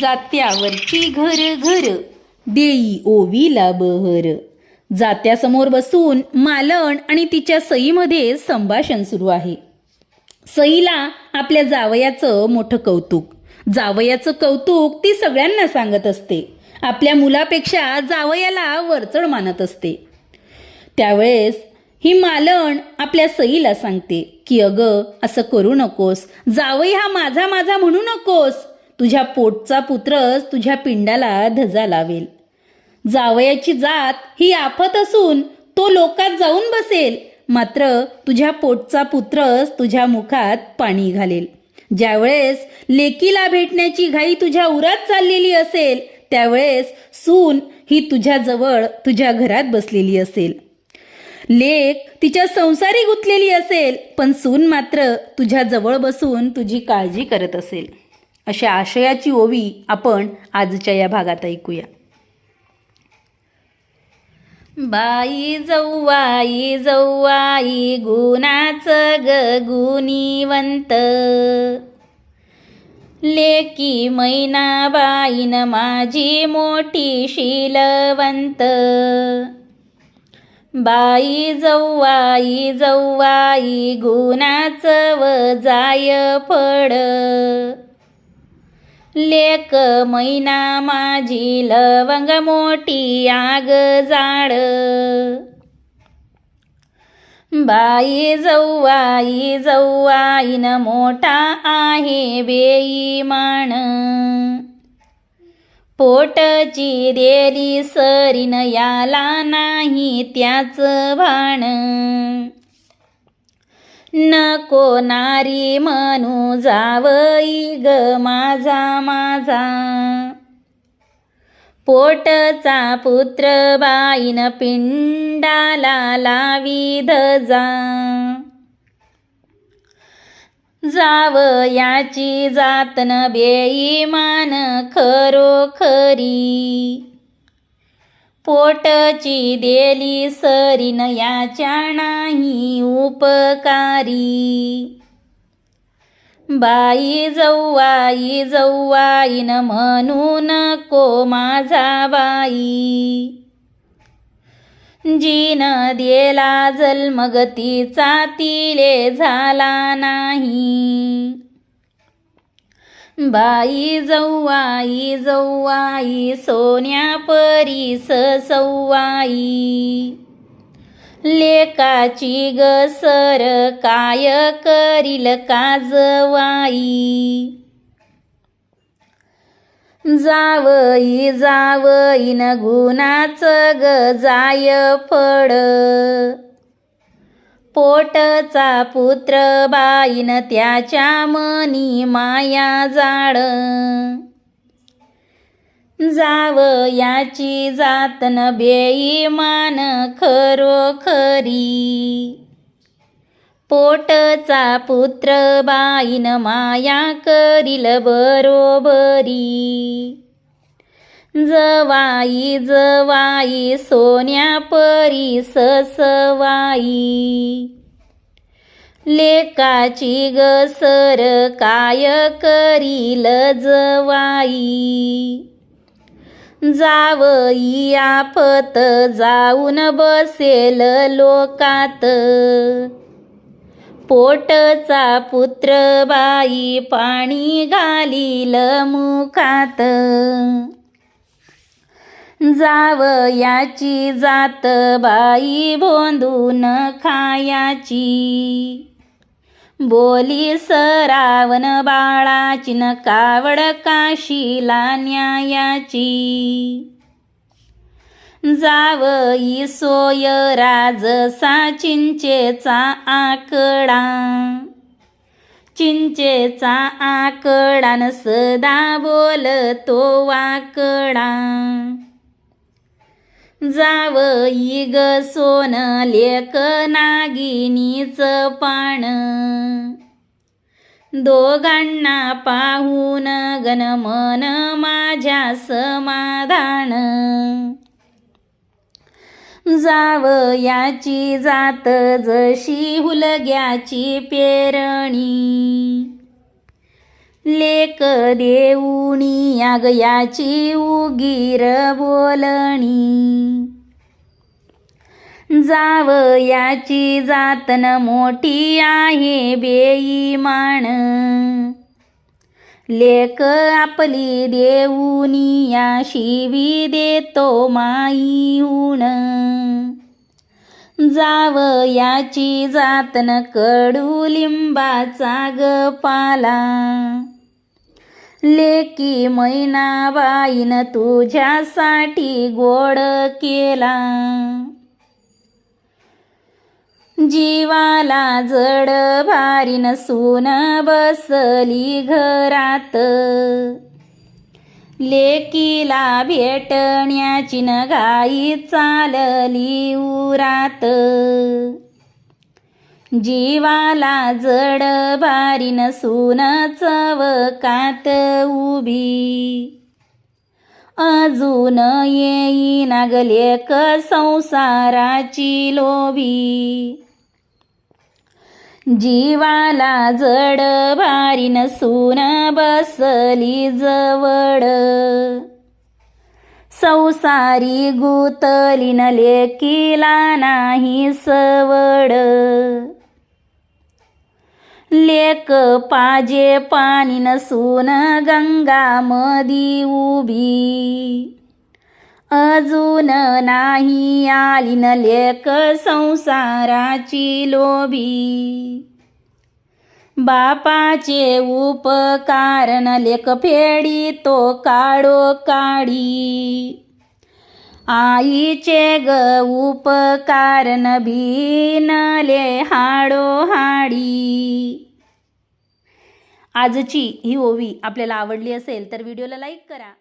जात्यावरची घर घर देई ओवीला बहर. जात्यासमोर बसून मालन आणि तिच्या सईमध्ये संभाषण सुरू आहे. सईला आपल्या जावयाचं मोठं कौतुक. जावयाचं कौतुक ती सगळ्यांना सांगत असते. आपल्या मुलापेक्षा जावयाला वरचढ मानत असते. त्यावेळेस ही मालण आपल्या सईला सांगते की अगं असं करू नकोस. जावई हा माझा माझा म्हणू नकोस. तुझ्या पोटचा पुत्रच तुझ्या पिंडाला धजा लावेल. जावयाची जात ही आफत असून तो लोकात जाऊन बसेल. मात्र तुझ्या पोटचा पुत्रच तुझ्या मुखात पाणी घालेल. ज्यावेळेस लेकीला भेटण्याची घाई तुझ्या उरात चाललेली असेल त्यावेळेस सून ही तुझ्याजवळ तुझ्या घरात बसलेली असेल. लेक तिच्या संसारी गुंतलेली असेल पण सून मात्र तुझ्या जवळ बसून तुझी काळजी करत असेल. अशा आशयाची ओवी आपण आजच्या या भागात ऐकूया. बाई जव्वाई जव्वाई गुणाचं ग गुणीवंत. लेकी मैनाबाईन माझी मोठी शीलवंत. बाई जव्वाई जव्वाई गुणाचं जाय फड लेक मैना माझी लवंग मोठी आग जाड. बाई जव्वाई जव्वाईन मोठा आहे बेईमान पोटची देरी सरीन याला नाही त्याच भाण. नको नारी म्हणू जावई ग माझा माझा. पोटचा पुत्र बाईन पिंडाला लावी धजा जाव याची जातन बेईमान खरोखरी. पोटची देली सरीन याच्या नाही उपकारी. बाई जव्वाई जव्वाईन म्हणू नको माझा बाई. जीन देला जन्मगतीचा तिले झाला नाही. बाई जौवाई जौवाई सोन्या परीस सौवाई लेकाची गसर काय करील काजवाई जावई? जावईन गुणाचं ग जाय फड पोटचा पुत्र बाईन त्याच्या मनी माया जाड जाव याची जातन बेईमान खरोखरी. पोटचा पुत्र बाईन माया करील बरोबरी. जवाई जवाई सोन्या परी ससवाई लेकाची गसर काय करील जवाई? जावई आफत जाऊन बसेल लोकात. पोटचा पुत्र बाई पाणी घालील मुखात. जाव याची जात बाई भोंदून खायाची. बोली सरावन बाळाची न कावड काशीला न्यायाची. जावई सोय राजसा चिंचेचा आकडा. चिंचेचा आकडा न सदा बोलतो वाकडा. जावई ग सोन लेक नागिनीच पाण. दोघांना पाहून गन मन माझ्या समाधान. जाव याची जात जशी हुलग्याची पेरणी. लेक देऊणी याची उगीर बोलणी. जाव याची जातन मोठी आहे बेईमान लेक आपली देऊनी या शिवी देतो माईहून. जाव याची जातन कडू लिंबाचा ग पाला लेकी मैनाबाईन तुझ्यासाठी गोड केला. जीवाला जड भारीन सून बसली घरात. लेकीला भेटण्याची न घाई चालली उरात. जीवाला जड भारीन चव चवकात उभी. अजून येईन गलेक संसाराची लोभी. जीवाला जड भारी नसून बसली जवळ. संसारी गुतलीन लेकीला नाही सवड. लेक पाजे पाणी नसून गंगा मदी उभी. अजून नाही आली न लेक संसाराची लोभी. बापाचे उपकारण लेक फेडी तो काढो काढी. आईचे ग उपकारण भिनले हाडो हाडी. आजची ही ओवी आपल्याला आवडली असेल तर व्हिडिओला लाईक करा.